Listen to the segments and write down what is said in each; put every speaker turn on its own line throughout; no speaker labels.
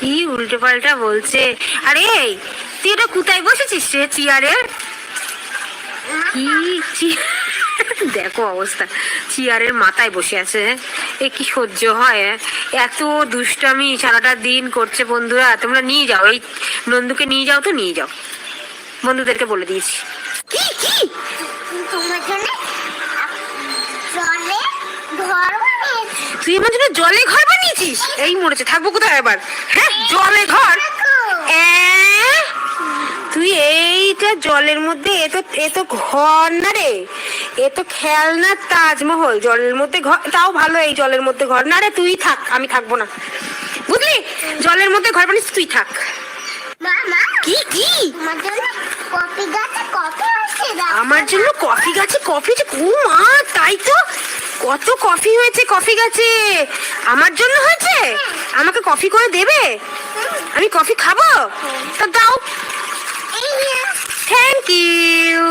কি উল্টো পাল্টা বলছে? আরে, তুই এটা কোথায় বসেছিস রে চেয়ারে? কি দেখো অবস্থা। চেয়ারের মাথায় বসে আছে? এ কি সহ্য হয় হ্যাঁ? এত দুষ্টামি সারাটা দিন করছে বন্ধুরা। তোমরা নিয়ে যাও। এই নন্দুকে নিয়ে যাও তো, নিয়ে যাও। বন্ধুদেরকে বলে দিয়েছি। কি কি?
তোমার জন্য
তুই আমার জন্য জলে ঘর বানিয়েছিস? এই মরেছে থাকব কোথায় এবার হ্যাঁ জলে ঘর? তুই এইটা জলের মধ্যে এ তো এ তো ঘর না রে। এ তো খেলনা তাজমহল জলের মধ্যে ঘর তাও ভালো এই জলের মধ্যে ঘর। না রে তুই থাক আমি থাকব না। বুঝলি? জলের মধ্যে ঘর বানিস তুই থাক। কি কি? আমার জন্য কফি গাছে কফি যে ও মা তাই তো? কত কফি হয়েছে কফি গাছে? আমার জন্য হয়েছে? আমাকে কফি করে দেবে? আমি কফি খাব? তা দাও। থ্যাংক ইউ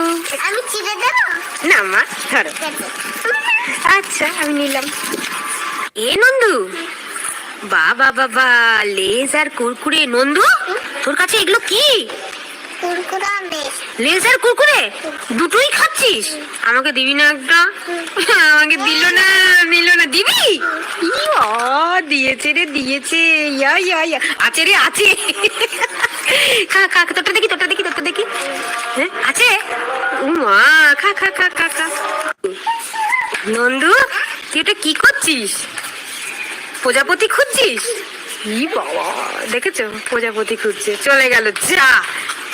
আমি চিড়ে দেবো?
না মা ধরো। আচ্ছা আমি নিলাম। এ নন্দু বাবা বাবা লেজ আর কুরকুরে। নন্দু তোর কাছে এগুলো কি? লেজ আর কুরকুরে? দুটোই খাচ্ছিস? আমাকে দিবি না একটা? আমাকে দিল না দিল না। দিবি? দিয়েছে রে, দিয়েছে। ইয়া ইয়া ইয়া। আছে রে, আছে। খা খা তোরটা দেখি তোরটা দেখি তোরটা দেখি। হ্যাঁ আছে? মা খা খা খা খা খা। নন্দু, তুই এটা কি করছিস? প্রজাপতি খুঁজছিস? ই বাবা, দেখেছ? প্রজাপতি খুঁজছে। চলে গেল, যা।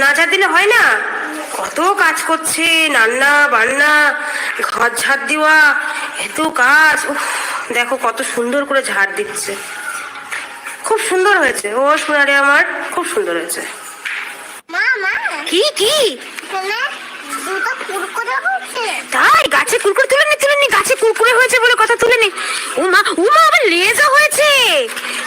না।
ঝাড় দিলে হয় না? কত কাজ করছে রান্না বান্না ঘর ঝাড় দেওয়া এত কাজ দেখো কত সুন্দর করে ঝাড় দিচ্ছে। খুব সুন্দর হয়েছে ও সোনারে আমার খুব সুন্দর হয়েছে।
মা মা।
কি কি? তাই গাছে কুরকুরে তুলে নি তুলে নি গাছে কুরকুরে হয়েছে বলে কথা তুলে নি। ও মা ও মা আবার লেজও হয়েছে।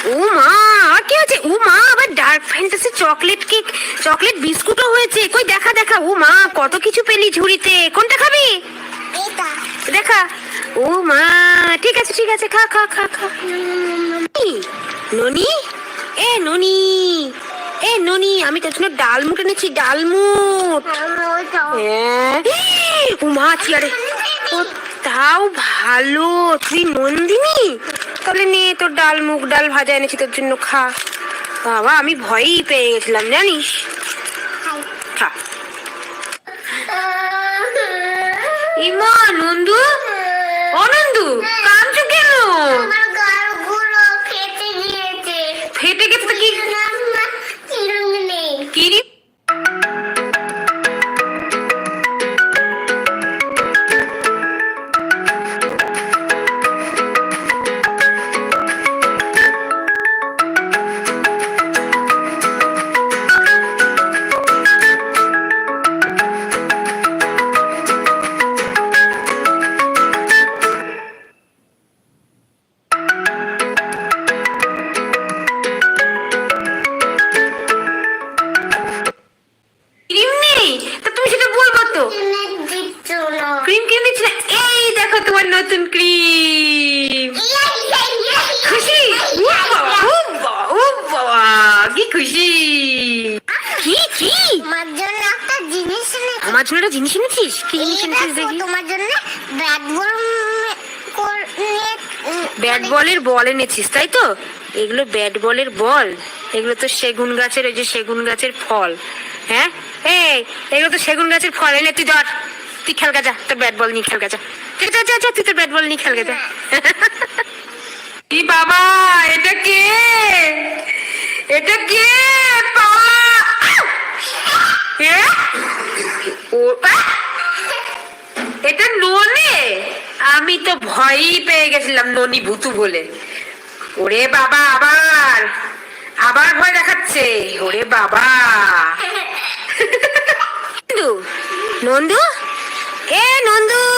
ও মা আর কি হয়েছে ও মা আবার Dark Fantasy chocolate cake chocolate বিস্কুটও হয়েছে। কই দেখা দেখা। ও মা কত কিছু পেলি ঝুড়িতে? কোনটা খাবি?
এটা
দেখা। ও মা ঠিক আছে ঠিক আছে খা খা খা খা? ননি এ ননি এ ননি আমি তোর জন্য ডালমুট এনেছি ডালমুট হ্যাঁ। ও মা চেয়ারে। ও তাও ভালো। তুই নন্দিনী? তাহলে নিয়ে তোর ডাল, মুগ ডাল ভাজা এনেছি, তোর জন্য খা। বাবা, আমি ভয়ই পেয়ে গেছিলাম, জানিস? তোমার নতুন ক্রিম। খুশি? কি খুশি। কি কি?
আমার জন্য একটা জিনিস এনেছি।
আমার জন্য একটা জিনিস এনেছিস? কি জিনিস এনেছিস
দেখি। তোমার জন্য ব্যাট বল
ব্যাট বলের বল এনেছিস তাই তো? এগুলো ব্যাট বলের বল। এগুলো তো সেগুন গাছের ওই যে সেগুন গাছের ফল। হ্যাঁ? এই এগুলো তো সেগুন গাছের ফল। এনে তুই ধর তুই খেল যা তোর ব্যাট বল নিয়ে খেল গা যা যা যা তুই তোর ব্যাট বল নিয়ে খেল গা যা। কি বাবা এটা কে? এটা কে? পাওয়া! এটা ননে? আমি তো ভয়ই পেয়ে গেছিলাম ননি ভুতু বলে। ওরে বাবা আবার! আবার ভয় দেখাচ্ছে। ওরে বাবা! নন্দু নন্দু? এ নন্দু!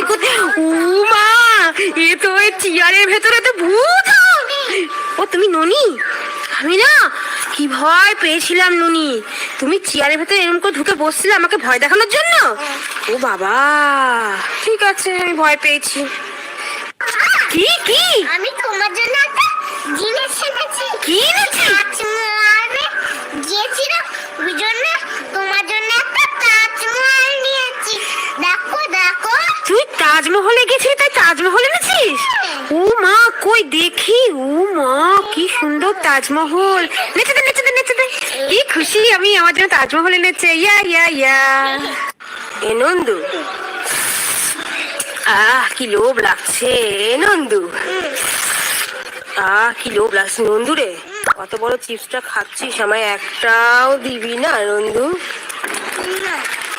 কোথায় ও এ তো ওই চেয়ারের ভেতরে তো ভূত ও তুমি ননি? আমি না কি ভয় পেয়েছিলাম নুনি। তুমি চেয়ারের ভেতরে এরকম করে ঢুকে বসছিলে আমাকে ভয় দেখানোর জন্য? ও বাবা ঠিক আছে আমি ভয় পেয়েছি। কি কি?
আমি তোমার জন্য একটা জিনিস এনেছি।
কি এনেছি?
তাজমহলে
গেছিলি? তাই তাজমহল এনেছিস? ও মা কই দেখি? ও মা কি সুন্দর তাজমহল। নেচে দে নেচে দে নেচে দে। কি খুশি আমি, আমার জন্য তাজমহল এনেছে। ইয়া ইয়া ইয়া। এ নন্দু। আহ, কি লোভ লাগছে। এ নন্দু। আহ, কি লোভ লাগছে। নন্দু রে, কত বড় চিপসটা খাচ্ছিস? আমায় একটাও দিবি না, নন্দু?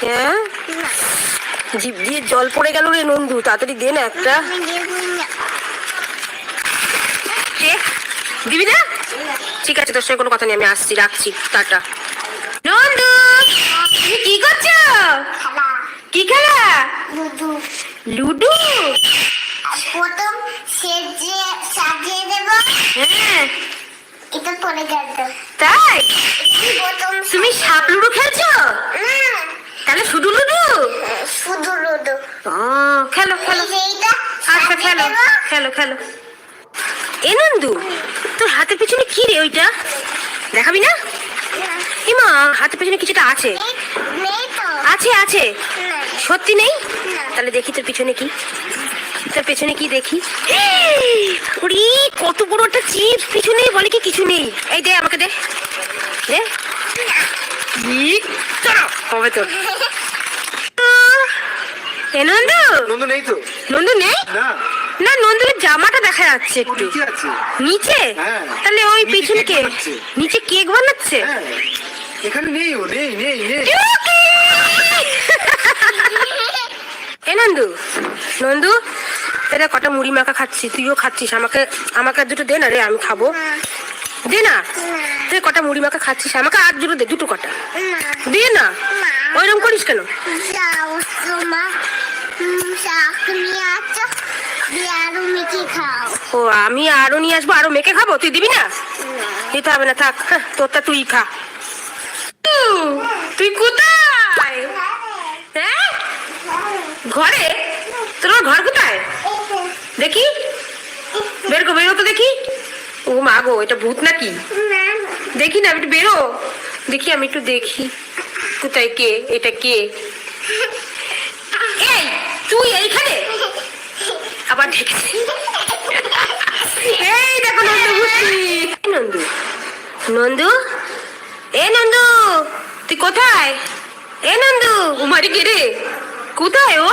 হ্যাঁ? জিভ দিয়ে জল পড়ে গেল রে নন্দু তাড়াতাড়ি দে না একটা।
দেবো না।
ঠিক আছে তোর সঙ্গে কোনো কথা নেই আমি আসছি রাখছি টাটা। নন্দু তুমি কি করছ? কি খেলা?
লুডু। প্রথম সেজে সাজিয়ে দেব।
হ্যাঁ।
এটা পরে গেল
তাই?
প্রথম
তুমি সাপ লুডু খেলছো
না
তাহলে শুধু লুডু
শুধু লুডু
ও খেলো খেলো
এইটা
আচ্ছা
সাজিয়ে
খেলো খেলো খেলো। এ নন্দু তোর হাতের পিছনে কি রে ওইটা? দেখাবি না? এমা হাতের পিছনে কিছুটা আছে।
তো
আছে আছে। সত্যি নেই? তাহলে দেখি তোর পিছনে কি। তোর পেছনে কি দেখি? ওরে কত বড় একটা চিপস পিছনে বলে কি কিছু নেই? এই দে আমাকে দে। দে। হবে তোর এ নন্দু?
নন্দু নেই তো।
নন্দু নেই?
না।
না নন্দুর জামাটা দেখা যাচ্ছে একটু।
নিচে হ্যাঁ।
তাহলে ওই পিছনে কে? নিচে কেক বানাচ্ছে?
হ্যাঁ। এখানে নেই ও নেই নেই নেই।
এ নন্দু নন্দু এটা কটা মুড়ি মাখা খাচ্ছি তুইও খাচ্ছিস আমাকে আমাকে আর দুটো দে না রে আমি খাব। দে না। তুই কটা মুড়ি মাখা খাচ্ছিস আমাকে আর দুটো দে দুটো কটা। দে না। ওইরকম করিস কেন
যাও তোমা শাক নিয়ে আসো দিয়ে আরও মিঠি খাও
ও আমি আরও নিয়ে আসব আরও মেখে খাব তুই দিবি না? দিতে হবে না থাক হ্যাঁ, তোরটা তুই খা। তুই কোথায়? হ্যাঁ? ঘরে? তোর ঘর কোথায়? দেখি। বের বেরো তো দেখি। ও মা গো এটা ভূত নাকি? দেখি না একটু বেরো। দেখি আমি একটু দেখি। কোথায় কে? এটা কে? এই তুই এইখানে? আবার দেখছি নন্দু? নন্দু? এ নন্দু তুই কোথায়? এ নন্দু? উমারি গিরে কোথায় ও?